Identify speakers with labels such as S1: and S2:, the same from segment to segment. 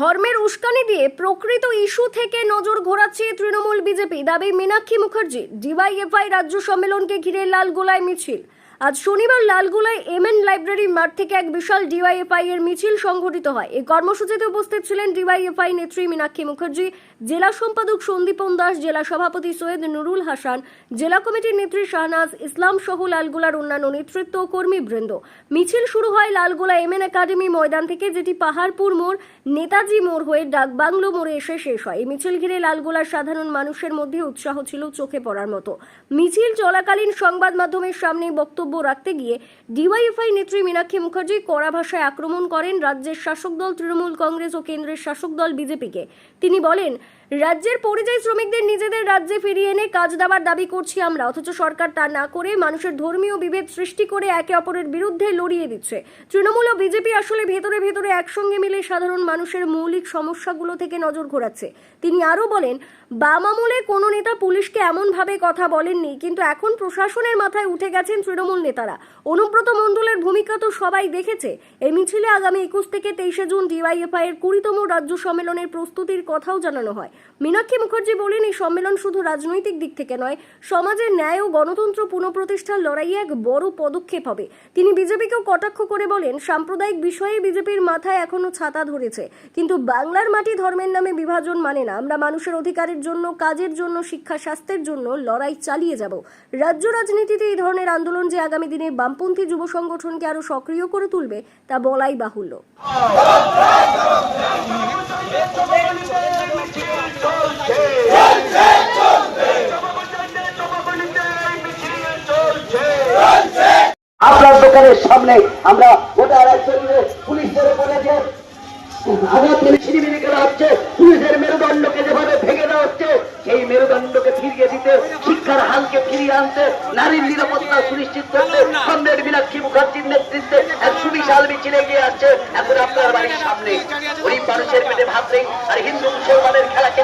S1: ধর্মের উস্কানি দিয়ে প্রকৃত ইস্যু থেকে নজর ঘোরাচ্ছে তৃণমূল বিজেপি। দাবি মীনাক্ষী মুখার্জি ডিওয়াইএফআই রাজ্য সম্মেলনকে ঘিরে লাল গোলায় মিছিল। আজ শনিবার লালগোলায় এমএন লাইব্রেরি মাঠ থেকে এক বিশাল ডিওয়াইএফআই এর মিছিল সংঘটিত হয়। এই কর্মসূচিতে উপস্থিত ছিলেন ডিওয়াইএফআই নেত্রী মীনাক্ষী মুখার্জি, জেলা সম্পাদক সন্দীপন দাস, জেলা সভাপতি সৈয়দ নুরুল হাসান, জেলা কমিটির নেত্রী শাহনাজ ইসলাম সহ লালগোলার অন্যান্য নেতৃত্ব ও কর্মীবৃন্দ মিছিল শুরু হয় লালগোলা এমএন একাডেমি ময়দান থেকে, যেটি পাহাড়পুর মোড়, নেতাজি মোড় হয়ে ডাকবাংলো মোড়ে এসে শেষ হয়। এই মিছিল ঘিরে লালগোলার সাধারণ মানুষের মধ্যে উৎসাহ ছিল চোখে পড়ার মতো। মিছিল চলাকালীন সংবাদ মাধ্যমের সামনে বক্তব্য রাখতে গিয়ে ডিওয়াইএফআই নেত্রী মীনাক্ষী মুখার্জি কড়া ভাষায় আক্রমণ করেন রাজ্যের শাসক দল, তৃণমূল কংগ্রেস ও কেন্দ্রের শাসক দল, বিজেপিকে। তিনি বলেন রাজ্যের পরিযায়ী শ্রমিকদের নিজেদের রাজ্যে ফিরিয়ে এনে কাজ দেওয়ার দাবি করছি আমরা। অথচ সরকার তা না করে মানুষের ধর্মীয় বিভেদ সৃষ্টি করে একে অপরের বিরুদ্ধে লড়িয়ে দিচ্ছে। তৃণমূল ও বিজেপি আসলে ভেতরে ভেতরে একসঙ্গে মিলে সাধারণ মানুষের মৌলিক সমস্যাগুলো থেকে নজর ঘোরাচ্ছে। তিনি আরও বলেন, বাম আমলে কোনো নেতা পুলিশকে এমনভাবে কথা বলেননি, কিন্তু এখন প্রশাসনের মাথায় উঠে গেছেন তৃণমূল নেতারা। অনুব্রত মণ্ডলের ভূমিকা তো সবাই দেখেছে। এই মিছিলে আগামী একুশ থেকে তেইশে জুন ডিওয়াইএফআই এর কুড়িতম রাজ্য সম্মেলনের প্রস্তুতির কথাও জানানো হয়। মীনাক্ষী মুখার্জি বলেন, এই সম্মেলন শুধু রাজনৈতিক দিক থেকে নয়, সমাজের ন্যায় ও গণতন্ত্র পুনঃপ্রতিষ্ঠার লড়াইয়ে এক বড় পদক্ষেপ হবে। তিনি বিজেপিকেও কটাক্ষ করে বলেন, সাম্প্রদায়িক বিষয়ে বিজেপির মাথায় এখনও ছাতা ধরেছে। কিন্তু বাংলার মাটি ধর্মের নামে বিভাজন মানে না। আমরা মানুষের অধিকারের জন্য, কাজের জন্য, শিক্ষা স্বাস্থ্যের জন্য লড়াই চালিয়ে যাব। রাজ্য রাজনীতিতে এই ধরনের আন্দোলন যে আগামী দিনে বামপন্থী যুব সংগঠনকে আরও সক্রিয় করে তুলবে, তা বলাই বাহুল্য।
S2: আপনার দোকানের সামনে আমরা জুড়ে পুলিশদের বলে যে মেরে ছিনিমিনি করা হচ্ছে, পুলিশের মেরুদণ্ডকে যেভাবে ভেঙে দেওয়া হচ্ছে, সেই মেরুদণ্ডকে ফিরিয়ে দিতে, শিক্ষার হালকে ফিরিয়ে আনতে, নারীর নিরাপত্তা সুনিশ্চিত করতে কমরেড মীনাক্ষী মুখার্জির নেতৃত্বে এক সুবিশাল মিছিল এগিয়ে আসছে। এখন আপনার বাড়ির সামনে, গরিব মানুষের পেটে ভাত নেই, আর হিন্দু মুসলমানের খেলা খেলতে চাইছে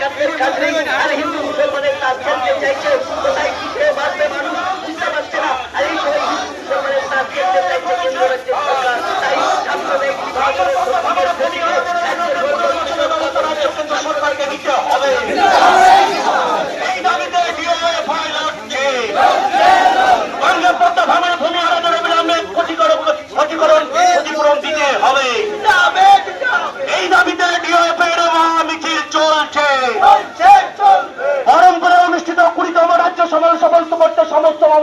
S2: শিক্ষিত বেকারদের কাজ নেই আর হিন্দু মুসলমানের কাজ খেলতে চাইছে কোথায় কিসে বাঁচবে মানুষ বুঝতে পারছে না আর এই সময় হিন্দু মুসলমানের কাজ খেলতে চাইছে কেন্দ্র রাজ্যের সরকার তাই সাম্প্রদায়িক বিভাজনের প্রতীকের ভূমিকা রাজ্যের সর্বোচ্চ রাজ্য কেন্দ্র সরকারকে নিতে হবে এই দাবিতে ডিওএফআই লড়ছে বাংলা পদ্মা ভাঙার ভূমি আলাদা অবিলম্বে ক্ষতিকরণ ক্ষতিকরণ ক্ষতিপূরণ দিতে হবে এই দাবিতে ডিওএফআই এর মিছিল চলছে পরম্পরা অনুষ্ঠিত কুড়িতম রাজ্য সমাজ সফলতা করতে সমস্ত মানুষ এক হও। পরম্পরা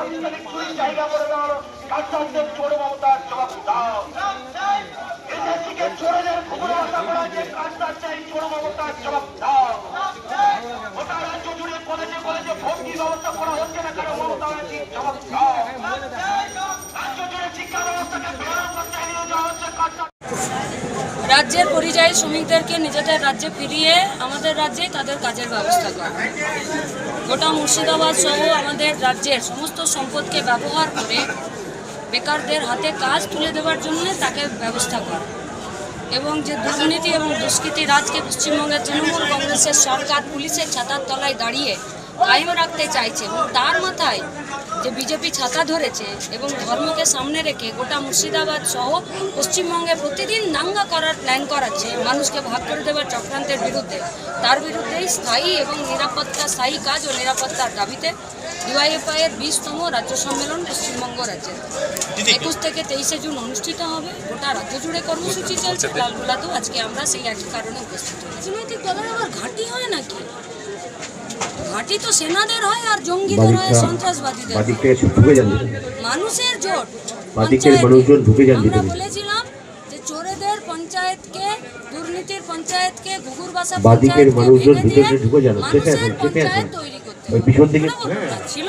S2: চুরির জায়গা করে দেওয়ার কাজ করে মমতার জবাব দাও এদেশকে চোরেদের খুবই আশা করা যে কান্দাতে চোর মমতার জবাব দাও ওটা রাজ্য জুড়ে কলেজে কলেজে ভর্তি ব্যবস্থা করা হচ্ছে না কেন মমতা ব্যানার্জির জবাব দাও রাজ্য জুড়ে শিক্ষা ব্যবস্থাকে বেহাল করতে নিয়ে যাওয়া হচ্ছে কান্দাতে
S3: রাজ্যের পরিযায়ী শ্রমিকদেরকে নিজেদের রাজ্যে ফিরিয়ে আমাদের রাজ্যে তাদের কাজের ব্যবস্থা করা। গোটা মুর্শিদাবাদ সহ আমাদের রাজ্যের সমস্ত সম্পদকে ব্যবহার করে বেকারদের হাতে কাজ তুলে দেওয়ার জন্য তাকে ব্যবস্থা করা। এবং যে দুর্নীতি এবং দুষ্কৃতি রাজকে পশ্চিমবঙ্গের তৃণমূল কংগ্রেসের সরকার পুলিশের ছাতার তলায় দাঁড়িয়ে কায়েম রাখতে চাইছে তার মাথায় যে বিজেপি ছাতা ধরেছে এবং ধর্মকে সামনে রেখে গোটা মুর্শিদাবাদ সহ পশ্চিমবঙ্গে প্রতিদিন দাঙ্গা করার প্ল্যান করাচ্ছে মানুষকে ভাগ করে দেওয়ার চক্রান্তের বিরুদ্ধে। তার বিরুদ্ধেই স্থায়ী এবং নিরাপত্তা স্থায়ী কাজ ও নিরাপত্তার দাবিতে ডিওয়াইএফআই এর বিশতম রাজ্য সম্মেলন পশ্চিমবঙ্গ রাজ্যে একুশ থেকে তেইশে জুন অনুষ্ঠিত হবে। গোটা রাজ্য জুড়ে কর্মসূচি চলছে। লালগোলাতেও আজকে আমরা সেই একই কারণে উপস্থিত রাজনৈতিক দলের আবার ঘাঁটি হয় নাকি? ঘাঁটি তো সেনাদের হয় আর জঙ্গিদের হয় সন্ত্রাসবাদীদের মানুষের জোট
S4: বাদিকের মানুষজন ঢুকে যান
S3: আমরা বলেছিলাম যে চোরেদের পঞ্চায়েতকে দুর্নীতির পঞ্চায়েতকে ঘুঘুর বাসা
S4: বাদিকের মানুষজন ভিতরে ঢুকে যান।
S3: মানুষের পঞ্চায়েত তৈরি করতে
S4: ওই পিছন দিকে-
S3: বলুন না, ছিল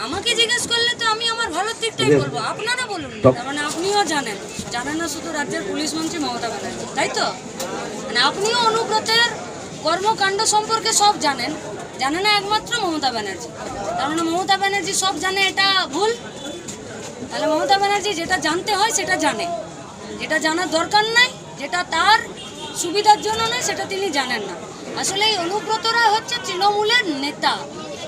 S3: আমাকে জিজ্ঞেস করলে তো আমি আমার ভালোর দিকটাই বলব। আপনারা বলুন মানে আপনিও জানেন। জানেন না শুধু রাজ্যের পুলিশ মন্ত্রী মমতা ব্যানার্জি তাই তো? মানে আপনিও অনুব্রতের কর্মকাণ্ড সম্পর্কে সব জানেন। জানে না একমাত্র মমতা ব্যানার্জি। মানে মমতা ব্যানার্জি সব জানে এটা ভুল। তাহলে মমতা ব্যানার্জি যেটা জানতে হয় সেটা জানে। যেটা জানার দরকার নাই, যেটা তার সুবিধার জন্য নয়, সেটা তিনি জানেন না। আসলে এই অনুব্রতরা হচ্ছে তৃণমূলের নেতা।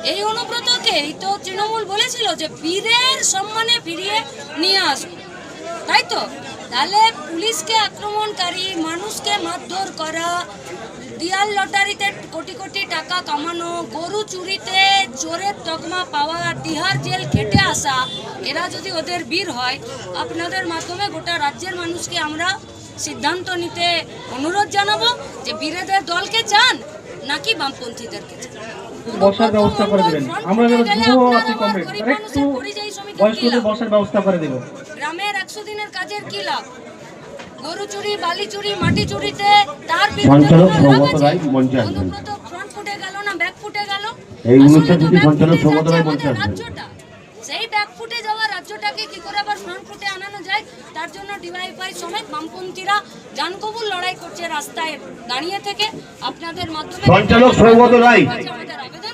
S3: এই অনুব্রতকে, এই তো তৃণমূল বলেছিল যে বীরের সম্মানে ফিরিয়ে নিয়ে আসবে। তাই তো? তাহলে পুলিশকে আক্রমণকারী, মানুষকে মারধর করা দিয়াল লটারিতে কোটি কোটি টাকা কামানো গরু চুরিতে চোরের তকমা পাওয়া তিহার জেল খেটে আসা এরা যদি ওদের বীর হয় আপনাদের মাধ্যমে গোটা রাজ্যের মানুষকে আমরা সিদ্ধান্ত নিতে অনুরোধ জানাব যে বীরেদের দলকে চান নাকি বামপন্থীদেরকে চান।
S5: বসার ব্যবস্থা করে দেবেন। আমরা
S3: পরিযায়ী শ্রমিকের কি
S5: বয়স্কদের বসার ব্যবস্থা করে দেবো।
S3: গ্রামের একশো দিনের কাজের কি লাভ? গরু চুরি বালি চুরি মাটি চুরিতে তার
S4: সঞ্চালক সৌগত রায় মঞ্চে আসবেন।
S3: ফ্রন্ট ফুটে গেল না ব্যাক ফুটে গেল?
S4: এই অনুষ্ঠান যদি সঞ্চালক সৌগত রায় মঞ্চে আসবেন।
S3: সেই ব্যাক ফুটে যাওয়া রাজ্যটাকে কি করে আবার ফ্রন্ট ফুটে আনানো যায়? তার জন্য ডিওয়াইফাই সমেত বামপন্থীরা জানকবুল লড়াই করছে রাস্তায় দাঁড়িয়ে থেকে। আপনাদের মাধ্যমে
S4: সঞ্চালক সৌগত রায়।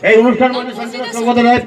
S4: এই অনুষ্ঠান মানে সঞ্চালক সৌগত রায়